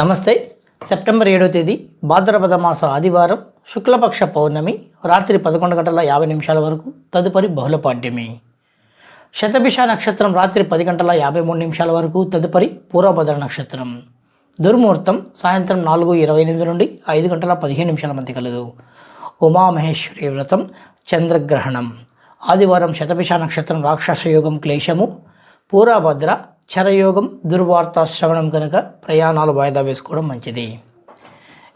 నమస్తే. సెప్టెంబర్ ఏడో తేదీ భాద్రపద మాస ఆదివారం శుక్లపక్ష పౌర్ణమి రాత్రి పదకొండు గంటల యాభై నిమిషాల వరకు తదుపరి బహుళపాడ్యమి శతభిష నక్షత్రం రాత్రి పది గంటల యాభై మూడు నిమిషాల వరకు తదుపరి పూర్వభద్ర నక్షత్రం. దుర్ముహూర్తం సాయంత్రం నాలుగు ఇరవై ఎనిమిది నుండి ఐదు గంటల పదిహేను నిమిషాల మధ్య కలదు. ఉమామహేశ్వరి వ్రతం చంద్రగ్రహణం. ఆదివారం శతభిష నక్షత్రం రాక్షస యోగం క్లేశము పూర్వభద్ర చరయోగం దుర్వార్త శ్రవణం కనుక ప్రయాణాలు వాయిదా వేసుకోవడం మంచిది.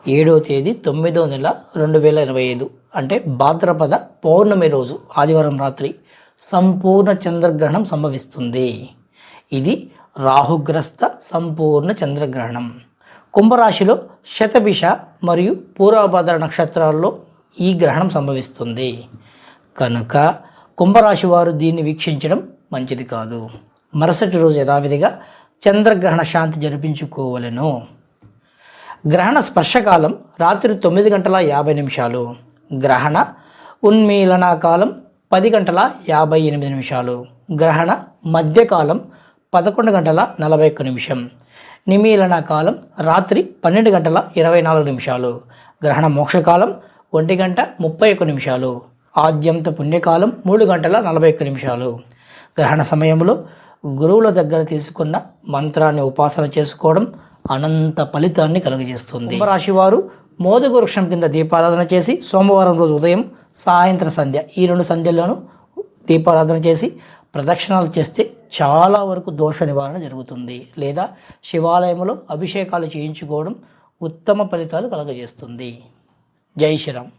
ఏడో తేదీ తొమ్మిదో నెల రెండు వేల ఇరవై ఐదు. అంటే భాద్రపద పౌర్ణమి రోజు ఆదివారం రాత్రి సంపూర్ణ చంద్రగ్రహణం సంభవిస్తుంది. ఇది రాహుగ్రస్త సంపూర్ణ చంద్రగ్రహణం. కుంభరాశిలో శతభిష మరియు పూర్వభద్ర నక్షత్రాల్లో ఈ గ్రహణం సంభవిస్తుంది. కనుక కుంభరాశి వారు దీన్ని వీక్షించడం మంచిది కాదు. మరుసటి రోజు యథావిధిగా చంద్రగ్రహణ శాంతి జరిపించుకోవలెను. గ్రహణ స్పర్శకాలం రాత్రి తొమ్మిది గంటల యాభై నిమిషాలు. గ్రహణ ఉన్మీలన కాలం పది గంటల యాభై ఎనిమిది నిమిషాలు. గ్రహణ మధ్యకాలం పదకొండు గంటల నలభై ఒక్క నిమిషం. నిమీలన కాలం రాత్రి పన్నెండు గంటల ఇరవై నాలుగు నిమిషాలు. గ్రహణ మోక్షకాలం ఒంటి గంట ముప్పై ఒక్క నిమిషాలు. ఆద్యంత పుణ్యకాలం మూడు గంటల నలభై ఒక్క నిమిషాలు. గ్రహణ సమయంలో గురువుల దగ్గర తీసుకున్న మంత్రాన్ని ఉపాసన చేసుకోవడం అనంత ఫలితాన్ని కలుగజేస్తుంది. కుంభరాశి వారు వృక్షం కింద దీపారాధన చేసి సోమవారం రోజు ఉదయం సాయంత్రం సంధ్య ఈ రెండు సంధ్యల్లోనూ దీపారాధన చేసి ప్రదక్షిణాలు చేస్తే చాలా వరకు దోష నివారణ జరుగుతుంది. లేదా శివాలయంలో అభిషేకాలు చేయించుకోవడం ఉత్తమ ఫలితాలు కలుగజేస్తుంది. జై శ్రీరామ్.